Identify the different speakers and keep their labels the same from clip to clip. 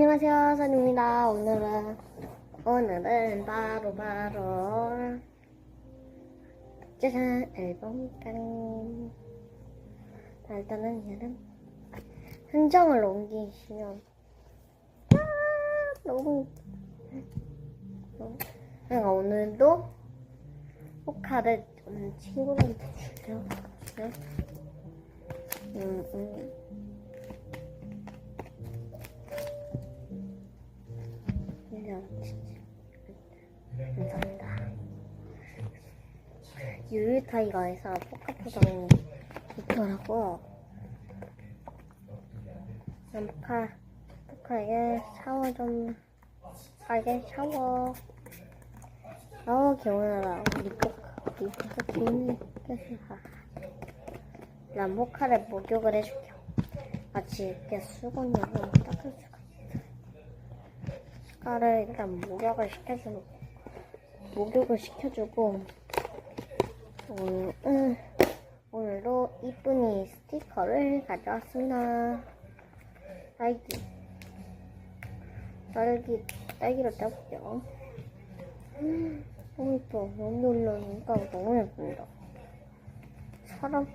Speaker 1: 안녕하세요, 선입니다. 오늘은, 오늘은 바로, 바로, 짜잔, 앨범 깡. 자, 일단은 얘는, 흔정을 옮기시면, 아, 너무, 내가 오늘도, 포카를 저는 친구들한테 주려, 네? 음, 음. 감사합니다. 유유타이거에서 포카포장이 있더라고요. 포카 포카에게 샤워 좀 빨개 샤워. 아우 개운하다. 우리 포카 우리 포카 깨시다. 난 포카를 목욕을 해줄게요. 마치 이렇게 수건으로 수가 아를 일단 목욕을 시켜주고 목욕을 시켜주고 오늘, 음, 오늘도 이쁜이 스티커를 가져왔습니다. 딸기 딸기 딸기를 따볼게요. 음, 너무 예뻐. 여기 올라오니까 너무 예쁩니다. 사람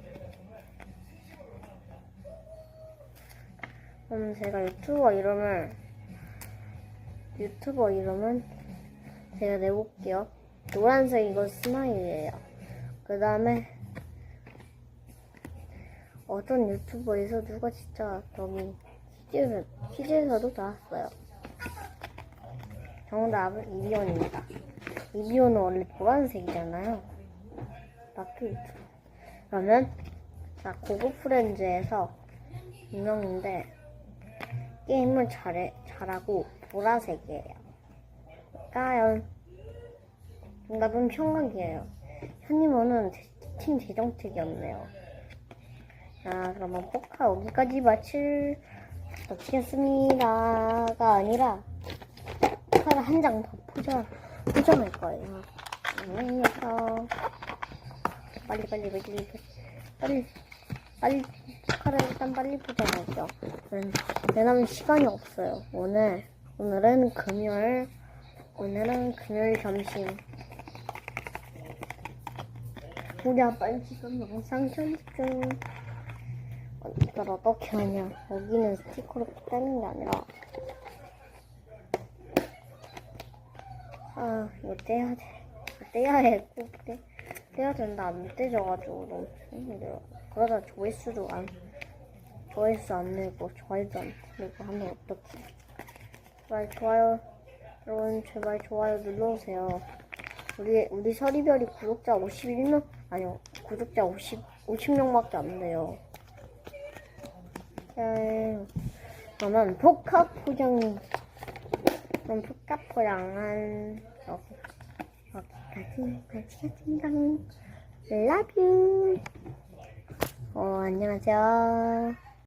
Speaker 1: 음, 제가 유튜버 이름을 유튜버 이름은 제가 내볼게요. 노란색 이거 스마일이에요. 그 다음에 어떤 유튜버에서 누가 진짜 저기 퀴즈, 퀴즈에서도 나왔어요. 정답은 이비온입니다. 이비온은 원래 노란색이잖아요. 마크 유튜브. 그러면 자 고급 프렌즈에서 유명인데 게임을 잘해, 잘하고 보라색이에요. 까연. 정답은 평각이에요. 현님은 팀 재정책이 없네요. 자, 그러면 포카 여기까지 마칠, 마치겠습니다가 아니라, 포카를 한 장 더 포장, 포장할 거예요. 안녕히 계세요 빨리, 빨리, 빨리, 빨리, 빨리, 포카를 일단 빨리. 음, 왜냐면 시간이 없어요. 오늘, 오늘은 금요일, 오늘은 금요일 점심. 우리 아빠는 지금 영상 편집 중. 어, 이걸 어떻게 하냐. 여기는 스티커로 떼는 게 아니라. 아, 이거 떼야 돼. 떼야 해. 꼭 떼, 떼야 된다. 안 떼져가지고 너무 힘들어. 그러다 조회수도 안, 조회수 안 내고, 좋아요도 안 내고 하면 어떡해. 제발 좋아요, 여러분, 제발 좋아요 눌러주세요. 우리, 우리 서리별이 구독자 51명, 아니요, 구독자 50, 50명밖에 안 돼요. 짠. 그러면 포카 포장, 그럼 포카 포장은 여기, 여기까지 마치겠습니다. Love you. 어, 안녕하세요.